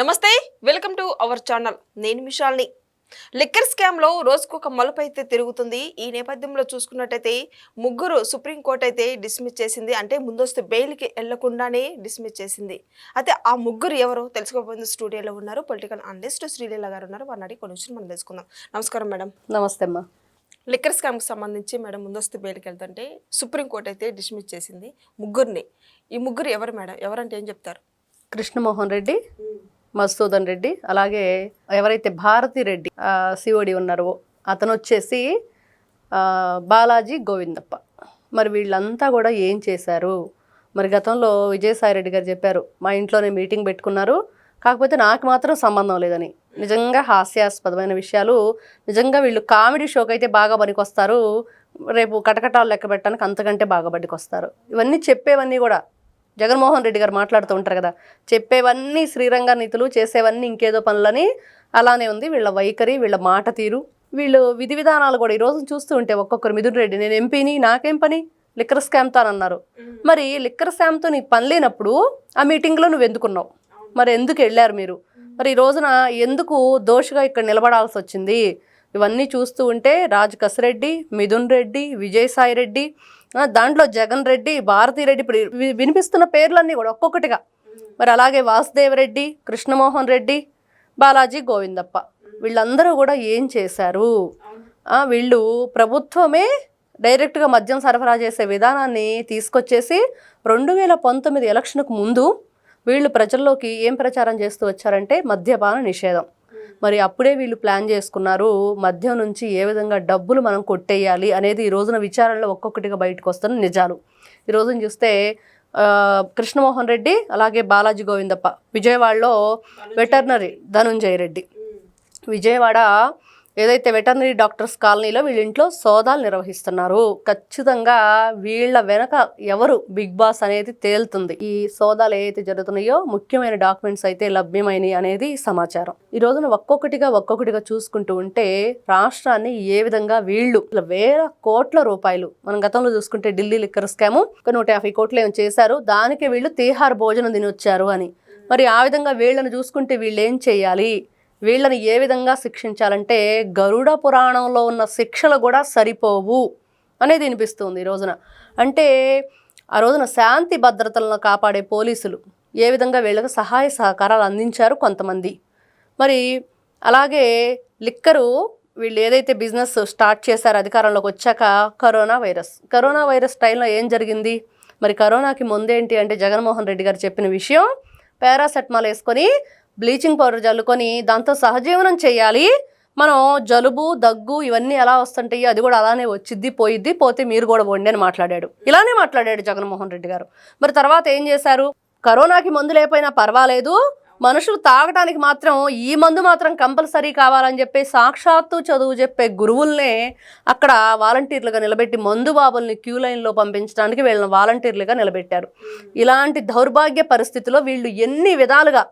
నమస్తే welcome to our channel. నేను మిషాల్ని. Liquor స్కామ్లో రోజుకొక మలుపు అయితే తిరుగుతుంది. ఈ నేపథ్యంలో చూసుకున్నట్టయితే ముగ్గురు సుప్రీంకోర్టు అయితే డిస్మిస్ చేసింది. అంటే ముందస్తు బెయిల్కి వెళ్ళకుండానే డిస్మిస్ చేసింది. అయితే ఆ ముగ్గురు ఎవరో తెలుసుకోబోతుంది స్టూడియోలో ఉన్నారు. పొలిటికల్ అనలిస్ట్ శ్రీలీల గారు ఉన్నారు. వారిని అడిగి కొన్ని విషయం మనం తెలుసుకుందాం. నమస్కారం మేడం. నమస్తే అమ్మా. లిక్కర్ స్కామ్కి సంబంధించి మేడం ముందస్తు బెయిల్కి వెళ్తుంటే సుప్రీంకోర్టు అయితే డిస్మిస్ చేసింది ముగ్గురిని. ఈ ముగ్గురు ఎవరు మేడం? ఎవరంటే ఏం చెప్తారు? కృష్ణమోహన్ రెడ్డి. మధుసూదన్ రెడ్డి అలాగే ఎవరైతే భారతి రెడ్డి సిఓడి ఉన్నారో అతను వచ్చేసి బాలాజీ గోవిందప్ప. మరి వీళ్ళంతా కూడా ఏం చేశారు? మరి గతంలో విజయసాయి రెడ్డి గారు చెప్పారు మా ఇంట్లోనే మీటింగ్ పెట్టుకున్నారు కాకపోతే నాకు మాత్రం సంబంధం లేదని. నిజంగా హాస్యాస్పదమైన విషయాలు నిజంగా వీళ్ళు కామెడీ షోకి అయితే బాగా పనికొస్తారు రేపు కటకటాలు లెక్క పెట్టడానికి అంతకంటే బాగా పనికొస్తారు. ఇవన్నీ చెప్పేవన్నీ కూడా జగన్మోహన్ రెడ్డి గారు మాట్లాడుతూ ఉంటారు కదా చెప్పేవన్నీ శ్రీరంగ నీతులు చేసేవన్నీ ఇంకేదో పనులని అలానే ఉంది. వీళ్ళ వైఖరి వీళ్ళ మాట తీరు వీళ్ళు విధి విధానాలు కూడా ఈ చూస్తూ ఉంటే ఒక్కొక్కరు మిథున్ రెడ్డి నేను ఎంపీని నాకేం పని? లిక్కర్ స్కామ్తో అని అన్నారు. మరి లిక్కర్ స్కామ్తో నీకు పని లేనప్పుడు ఆ మీటింగ్లో నువ్వు ఎందుకున్నావు? మరి ఎందుకు వెళ్ళారు మీరు? మరి ఈ రోజున ఎందుకు దోషగా ఇక్కడ నిలబడాల్సి వచ్చింది? ఇవన్నీ చూస్తూ ఉంటే రాజ్ కసిరెడ్డి మిథున్ రెడ్డి విజయసాయి రెడ్డి దాంట్లో జగన్ రెడ్డి భారతీ రెడ్డి ఇప్పుడు వి- వినిపిస్తున్న పేర్లన్నీ కూడా ఒక్కొక్కటిగా. మరి అలాగే వాసుదేవ్ రెడ్డి కృష్ణమోహన్ రెడ్డి బాలాజీ గోవిందప్ప. వీళ్ళందరూ కూడా ఏం చేశారు? వీళ్ళు ప్రభుత్వమే డైరెక్ట్గా మద్యం సరఫరా చేసే విధానాన్ని తీసుకొచ్చేసి రెండు వేల పంతొమ్మిది ఎలక్షన్కు ముందు వీళ్ళు ప్రజల్లోకి ఏం ప్రచారం చేస్తూ వచ్చారంటే మద్యపాన నిషేధం. మరి అప్పుడే వీళ్ళు ప్లాన్ చేసుకున్నారు మద్యం నుంచి ఏ విధంగా డబ్బులు మనం కొట్టేయాలి అనేది ఈ రోజున విచారణలో ఒక్కొక్కటిగా బయటకు వస్తున్న నిజాలు. ఈ రోజున చూస్తే కృష్ణమోహన్ రెడ్డి అలాగే బాలాజీ గోవిందప్ప విజయవాడలో వెటర్నరీ ధనుంజయ రెడ్డి. విజయవాడ ఏదైతే వెటర్నరీ డాక్టర్స్ కాలనీలో వీళ్ళింట్లో సోదాలు నిర్వహిస్తున్నారు. ఖచ్చితంగా వీళ్ళ వెనక ఎవరు బిగ్ బాస్ అనేది తేలుతుంది. ఈ సోదాలు ఏవైతే జరుగుతున్నాయో ముఖ్యమైన డాక్యుమెంట్స్ అయితే లభ్యమైనవి అనేది సమాచారం. ఈ రోజున ఒక్కొక్కటిగా ఒక్కొక్కటిగా చూసుకుంటూ ఉంటే రాష్ట్రాన్ని ఏ విధంగా వీళ్ళు వేల కోట్ల రూపాయలు మనం గతంలో చూసుకుంటే ఢిల్లీ లిక్కర్ స్కాము ఒక నూట యాభై కోట్లు ఏమో చేశారు. దానికే వీళ్ళు తీహార్ భోజనం తిని వచ్చారు అని. మరి ఆ విధంగా వీళ్ళని చూసుకుంటే వీళ్ళు ఏం చేయాలి? వీళ్ళని ఏ విధంగా శిక్షించాలంటే గరుడ పురాణంలో ఉన్న శిక్షలు కూడా సరిపోవు అనేది వినిపిస్తుంది ఈ రోజున. అంటే ఆ రోజున శాంతి భద్రతలను కాపాడే పోలీసులు ఏ విధంగా వీళ్ళకి సహాయ సహకారాలు అందించారు కొంతమంది. మరి అలాగే లిక్కరు వీళ్ళు ఏదైతే బిజినెస్ స్టార్ట్ చేశారో అధికారంలోకి వచ్చాక కరోనా వైరస్. కరోనా వైరస్ టైంలో ఏం జరిగింది? మరి కరోనాకి ముందేంటి అంటే జగన్మోహన్ రెడ్డి గారు చెప్పిన విషయం పారాసెటమాల్ వేసుకొని బ్లీచింగ్ పౌడర్ చల్లుకొని దాంతో సహజీవనం చేయాలి. మనం జలుబు దగ్గు ఇవన్నీ ఎలా వస్తుంటాయి అది కూడా అలానే వచ్చిద్ది పోయిద్ది పోతే మీరు కూడా పోండి అని మాట్లాడాడు. ఇలానే మాట్లాడాడు జగన్మోహన్ రెడ్డి గారు. మరి తర్వాత ఏం చేశారు? కరోనాకి మందు లేకపోయినా పర్వాలేదు. మనుషులు తాగడానికి మాత్రం ఈ మందు మాత్రం కంపల్సరీ కావాలని చెప్పి సాక్షాత్తు చదువు చెప్పే గురువుల్నే అక్కడ వాలంటీర్లుగా నిలబెట్టి మందు బాబుల్ని క్యూ లైన్లో పంపించడానికి వీళ్ళని వాలంటీర్లుగా నిలబెట్టారు. ఇలాంటి దౌర్భాగ్య పరిస్థితిలో వీళ్ళు ఎన్ని విధాలుగా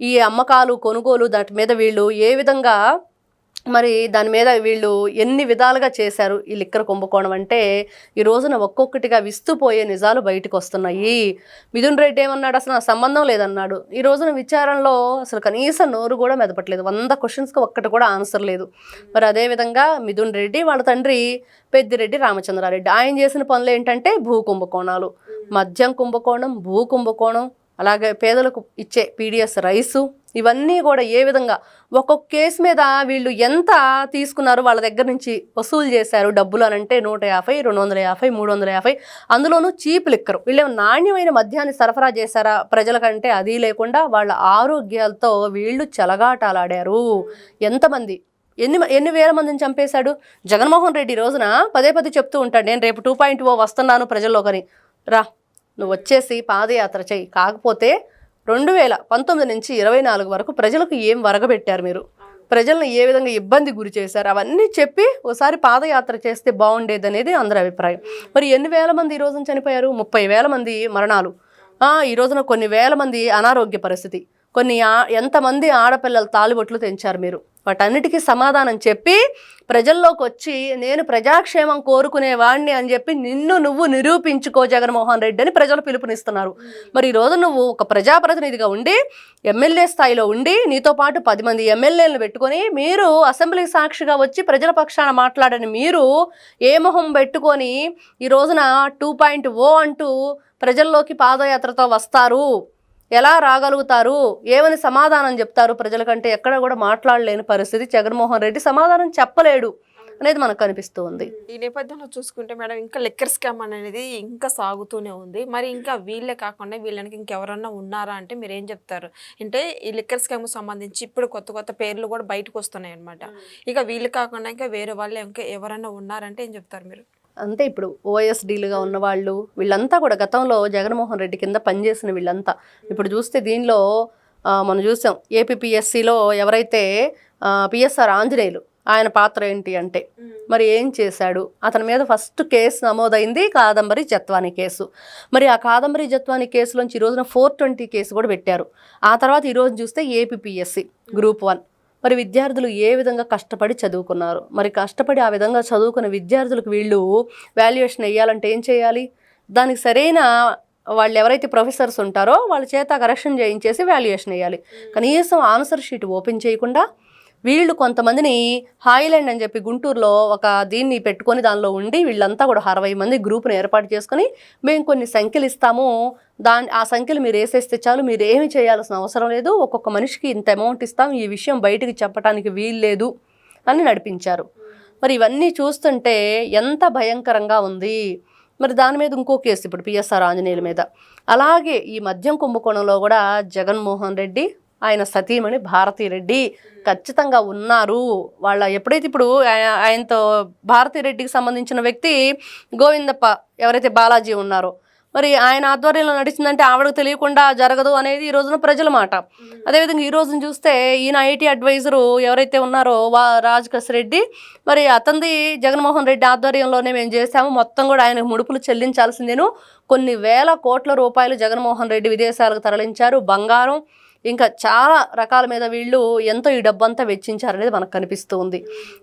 ఈ అమ్మకాలు కొనుగోలు దాటి మీద వీళ్ళు ఏ విధంగా మరి దాని మీద వీళ్ళు ఎన్ని విధాలుగా చేశారు ఈ లిక్కర్ కుంభకోణం అంటే ఈ రోజున ఒక్కొక్కటిగా విస్తుపోయే నిజాలు బయటకు వస్తున్నాయి. మిథున్ రెడ్డి ఏమన్నాడు? అసలు నా సంబంధం లేదన్నాడు. ఈ రోజున విచారణలో అసలు కనీసం నోరు కూడా మెదపట్లేదు. వంద క్వశ్చన్స్కి ఒక్కటి కూడా ఆన్సర్ లేదు. మరి అదేవిధంగా మిథున్ రెడ్డి వాళ్ళ తండ్రి పెద్దిరెడ్డి రామచంద్రారెడ్డి. ఆయన చేసిన పనులు ఏంటంటే భూ కుంభకోణాలు. మద్యం కుంభకోణం భూ కుంభకోణం అలాగే పేదలకు ఇచ్చే పీడిఎస్ రైసు ఇవన్నీ కూడా ఏ విధంగా ఒక్కొక్క కేసు మీద వీళ్ళు ఎంత తీసుకున్నారు వాళ్ళ దగ్గర నుంచి వసూలు చేశారు డబ్బులు అని అంటే నూట యాభై రెండు వందల యాభై మూడు వందల యాభై. అందులోనూ చీప్ లిక్కరు. వీళ్ళు నాణ్యమైన మద్యాన్ని సరఫరా చేశారా ప్రజలకంటే అది లేకుండా వాళ్ళ ఆరోగ్యాలతో వీళ్ళు చెలగాటాలాడారు. ఎంతమంది? ఎన్ని ఎన్ని వేల మందిని చంపేశాడు? జగన్మోహన్ రెడ్డి రోజున పదే పదే చెప్తూ ఉంటాడు నేను రేపు టూ పాయింట్ ఓ వస్తున్నాను ప్రజల్లోకని. రా. నువ్వు వచ్చేసి పాదయాత్ర చేయి కాకపోతే రెండు వేల పంతొమ్మిది నుంచి ఇరవై నాలుగు వరకు ప్రజలకు ఏం వరగబెట్టారు మీరు? ప్రజలను ఏ విధంగా ఇబ్బంది గురి చేశారు? అవన్నీ చెప్పి ఒకసారి పాదయాత్ర చేస్తే బాగుండేది అనేది అందరి అభిప్రాయం. మరి ఎన్ని వేల మంది ఈ రోజున చనిపోయారు? ముప్పై వేల మంది మరణాలు. ఈ రోజున కొన్ని వేల మంది అనారోగ్య పరిస్థితి. కొన్ని ఆ- ఎంతమంది ఆడపిల్లల తాలిబొట్లు తెంచారు మీరు? వాటన్నిటికీ సమాధానం చెప్పి ప్రజల్లోకి వచ్చి నేను ప్రజాక్షేమం కోరుకునేవాడిని అని చెప్పి నిన్ను నువ్వు నిరూపించుకో జగన్మోహన్ రెడ్డి అని ప్రజలు పిలుపునిస్తున్నారు. మరి ఈ రోజు నువ్వు ఒక ప్రజాప్రతినిధిగా ఉండి ఎమ్మెల్యే స్థాయిలో ఉండి నీతో పాటు పది మంది ఎమ్మెల్యేలను పెట్టుకొని మీరు అసెంబ్లీ సాక్షిగా వచ్చి ప్రజల పక్షాన మాట్లాడని మీరు ఏ మొహం పెట్టుకొని ఈ రోజున టూ పాయింట్ ఓ అంటూ ప్రజల్లోకి పాదయాత్రతో వస్తారు? ఎలా రాగలుగుతారు? ఏమని సమాధానం చెప్తారు? ప్రజలకంటే ఎక్కడ కూడా మాట్లాడలేని పరిస్థితి జగన్మోహన్ రెడ్డి సమాధానం చెప్పలేడు అనేది మనకు కనిపిస్తూ ఉంది ఈ నేపథ్యంలో చూసుకుంటే మేడం ఇంకా లిక్కర్ స్కామ్ అనేది ఇంకా సాగుతూనే ఉంది. మరి ఇంకా వీళ్ళే కాకుండా వీళ్ళకి ఇంకెవరన్నా ఉన్నారా అంటే మీరు ఏం చెప్తారు? అంటే ఈ లిక్కర్ స్కామ్ సంబంధించి ఇప్పుడు కొత్త కొత్త పేర్లు కూడా బయటకు వస్తున్నాయి అనమాట ఇక వీళ్ళు కాకుండా ఇంకా వేరే వాళ్ళు ఇంకా ఎవరైనా ఉన్నారంటే ఏం చెప్తారు మీరు? అంతే ఇప్పుడు ఓఎస్డీలుగా ఉన్న వాళ్ళు వీళ్ళంతా కూడా గతంలో జగన్మోహన్ రెడ్డి కింద పనిచేసిన వీళ్ళంతా. ఇప్పుడు చూస్తే దీనిలో మనం చూసాం ఏపీపీఎస్సిలో ఎవరైతే పిఎస్ఆర్ ఆంజనేయులు ఆయన పాత్ర ఏంటి అంటే మరి ఏం చేశాడు? అతని మీద ఫస్ట్ కేసు నమోదైంది కాదంబరి జత్వాని కేసు. మరి ఆ కాదంబరి జత్వాని కేసులోంచి ఈ రోజున ఫోర్ ట్వంటీ కేసు కూడా పెట్టారు. ఆ తర్వాత ఈరోజు చూస్తే ఏపీపీఎస్సి గ్రూప్ వన్. మరి విద్యార్థులు ఏ విధంగా కష్టపడి చదువుకున్నారు? మరి కష్టపడి ఆ విధంగా చదువుకున్న విద్యార్థులకు వీళ్ళు వాల్యుయేషన్ వేయాలంటే ఏం చేయాలి? దానికి సరైన వాళ్ళు ఎవరైతే ప్రొఫెసర్స్ ఉంటారో వాళ్ళ చేత కరెక్షన్ చేయించేసి వాల్యుయేషన్ వేయాలి కనీసం ఆన్సర్ షీట్ ఓపెన్ చేయకుండా వీళ్ళు కొంతమందిని హాయిలాండ్ అని చెప్పి గుంటూరులో ఒక దీన్ని పెట్టుకొని దానిలో ఉండి వీళ్ళంతా కూడా అరవై మంది గ్రూప్ను ఏర్పాటు చేసుకొని మేము కొన్ని సంఖ్యలు ఇస్తాము. దాని ఆ సంఖ్యలు మీరు వేసేస్తే చాలు మీరు ఏమి చేయాల్సిన అవసరం లేదు. ఒక్కొక్క మనిషికి ఇంత అమౌంట్ ఇస్తాం. ఈ విషయం బయటికి చెప్పడానికి వీల్లేదు అని నడిపించారు. మరి ఇవన్నీ చూస్తుంటే ఎంత భయంకరంగా ఉంది. మరి దాని మీద ఇంకో కేసు ఇప్పుడు పిఎస్ఆర్ ఆంజనేయుల మీద. అలాగే ఈ మద్యం కుంభకోణంలో కూడా జగన్మోహన్ రెడ్డి ఆయన సతీమణి భారతీరెడ్డి ఖచ్చితంగా ఉన్నారు. వాళ్ళ ఎప్పుడైతే ఇప్పుడు ఆయనతో భారతీ రెడ్డికి సంబంధించిన వ్యక్తి గోవిందప్ప ఎవరైతే బాలాజీ ఉన్నారో మరి ఆయన ఆధ్వర్యంలో నడిచిందంటే ఆవిడకు తెలియకుండా జరగదు అనేది ఈ రోజున ప్రజల మాట. అదేవిధంగా ఈ రోజున చూస్తే ఈయన ఐటీ అడ్వైజరు ఎవరైతే ఉన్నారో వా రాజకస్ రెడ్డి మరి అతనిది జగన్మోహన్ రెడ్డి ఆధ్వర్యంలోనే మేము చేశాము. మొత్తం కూడా ఆయనకు ముడుపులు చెల్లించాల్సిందేను. కొన్ని వేల కోట్ల రూపాయలు జగన్మోహన్ రెడ్డి విదేశాలకు తరలించారు. బంగారం ఇంకా చాలా రకాల మీద వీళ్ళు ఎంతో ఈ డబ్బంతా వెచ్చించారనేది మనకు కనిపిస్తుంది.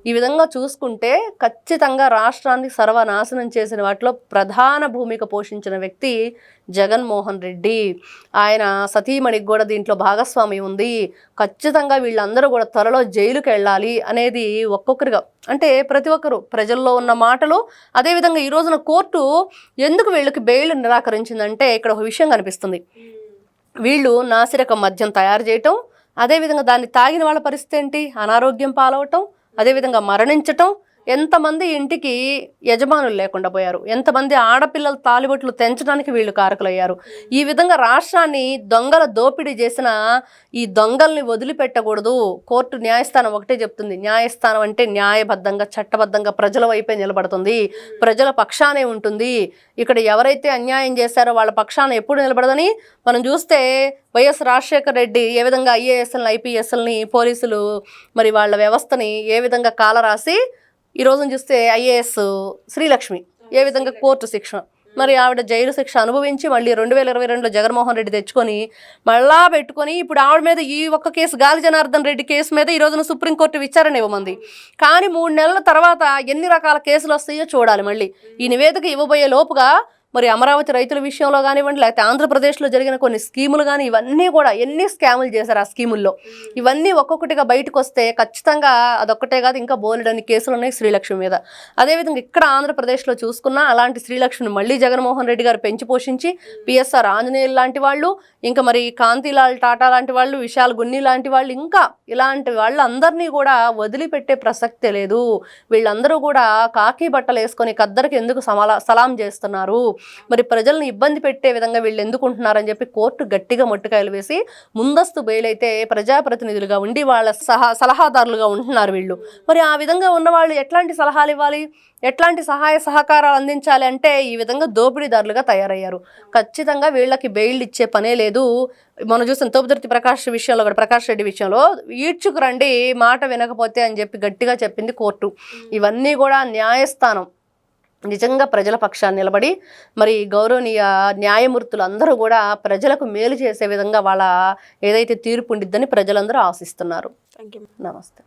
ఈ విధంగా చూసుకుంటే ఖచ్చితంగా రాష్ట్రాన్ని సర్వనాశనం చేసిన వాటిలో ప్రధాన భూమిక పోషించిన వ్యక్తి జగన్మోహన్ రెడ్డి. ఆయన సతీమణికి కూడా దీంట్లో భాగస్వామి ఉంది. ఖచ్చితంగా వీళ్ళందరూ కూడా త్వరలో జైలుకి వెళ్ళాలి అనేది ఒక్కొక్కరిగా అంటే ప్రతి ఒక్కరు ప్రజల్లో ఉన్న మాటలు. అదేవిధంగా ఈ రోజున కోర్టు ఎందుకు వీళ్ళకి బెయిల్ నిరాకరించిందంటే ఇక్కడ ఒక విషయం కనిపిస్తుంది. వీళ్ళు నాసిరకం మద్యం తయారు చేయటం అదేవిధంగా దాన్ని తాగిన వాళ్ళ పరిస్థితి ఏంటి? అనారోగ్యం పాలవటం అదేవిధంగా మరణించటం ఎంతమంది ఇంటికి యజమానులు లేకుండా పోయారు? ఎంతమంది ఆడపిల్లల తాలిబొట్లు తెంచడానికి వీళ్ళు కారకులయ్యారు? ఈ విధంగా రాష్ట్రాన్ని దొంగల దోపిడీ చేసిన ఈ దొంగల్ని వదిలిపెట్టకూడదు. కోర్టు న్యాయస్థానం ఒకటే చెప్తుంది. న్యాయస్థానం అంటే న్యాయబద్ధంగా చట్టబద్ధంగా ప్రజల వైపే నిలబడుతుంది. ప్రజల పక్షానే ఉంటుంది. ఇక్కడ ఎవరైతే అన్యాయం చేశారో వాళ్ళ పక్షాన ఎప్పుడు నిలబడదని మనం చూస్తే వైఎస్ రాజశేఖర రెడ్డి ఏ విధంగా ఐఏఎస్ఎల్ని ఐపీఎస్ఎల్ని పోలీసులు మరి వాళ్ళ వ్యవస్థని ఏ విధంగా కాలరాసి ఈ రోజున చూస్తే ఐఏఎస్ శ్రీలక్ష్మి ఏ విధంగా కోర్టు శిక్ష. మరి ఆవిడ జైలు శిక్ష అనుభవించి మళ్ళీ రెండు వేల ఇరవై రెండులో జగన్మోహన్ రెడ్డి తెచ్చుకొని మళ్ళా పెట్టుకొని ఇప్పుడు ఆవిడ మీద ఈ ఒక్క కేసు గాలి జనార్దన్ రెడ్డి కేసు మీద ఈ రోజున సుప్రీంకోర్టు విచారణ ఇవ్వమంది. కానీ మూడు నెలల తర్వాత ఎన్ని రకాల కేసులు వస్తాయో చూడాలి మళ్ళీ. ఈ నివేదిక ఇవ్వబోయే లోపుగా మరి అమరావతి రైతుల విషయంలో కానివ్వండి లేకపోతే ఆంధ్రప్రదేశ్లో జరిగిన కొన్ని స్కీములు కానీ ఇవన్నీ కూడా ఎన్ని స్కాములు చేశారు ఆ స్కీముల్లో? ఇవన్నీ ఒక్కొక్కటిగా బయటకు వస్తే ఖచ్చితంగా అదొక్కటే కాదు ఇంకా బోలెడని కేసులు ఉన్నాయి శ్రీలక్ష్మి మీద. అదేవిధంగా ఇక్కడ ఆంధ్రప్రదేశ్లో చూసుకున్నా అలాంటి శ్రీలక్ష్మిని మళ్ళీ జగన్మోహన్ రెడ్డి గారు పెంచి పోషించి పిఎస్ఆర్ ఆంజనేయులు లాంటి వాళ్ళు ఇంకా మరి కాంతిలాల్ టాటా లాంటి వాళ్ళు విశాల్ గున్ని లాంటి వాళ్ళు ఇంకా ఇలాంటి వాళ్ళు అందరినీ కూడా వదిలిపెట్టే ప్రసక్తే లేదు. వీళ్ళందరూ కూడా కాకి బట్టలు వేసుకొని కద్దరికి ఎందుకు సమలా సలాం చేస్తున్నారు? మరి ప్రజలను ఇబ్బంది పెట్టే విధంగా వీళ్ళు ఎందుకుంటున్నారని చెప్పి కోర్టు గట్టిగా మొట్టుకాయలు వేసి ముందస్తు బెయిల్ అయితే ప్రజాప్రతినిధులుగా ఉండి వాళ్ళ సహా సలహాదారులుగా ఉంటున్నారు వీళ్ళు. మరి ఆ విధంగా ఉన్న వాళ్ళు ఎట్లాంటి సలహాలు ఇవ్వాలి? ఎట్లాంటి సహాయ సహకారాలు అందించాలి అంటే ఈ విధంగా దోపిడీదారులుగా తయారయ్యారు. ఖచ్చితంగా వీళ్ళకి బెయిల్ ఇచ్చే పనే లేదు. మనం చూసిన తోపుదర్తి ప్రకాష్ విషయంలో కూడా ప్రకాష్ రెడ్డి విషయంలో ఈడ్చుకు రండి మాట వినకపోతే అని చెప్పి గట్టిగా చెప్పింది కోర్టు. ఇవన్నీ కూడా న్యాయస్థానం. నిజంగా ప్రజల పక్షాన్ని నిలబడి మరి గౌరవనీయ న్యాయమూర్తులు అందరూ కూడా ప్రజలకు మేలు చేసే విధంగా వాళ్ళ ఏదైతే తీర్పు ఉండిద్దని ప్రజలందరూ ఆశిస్తున్నారు. థ్యాంక్ యూ నమస్తే.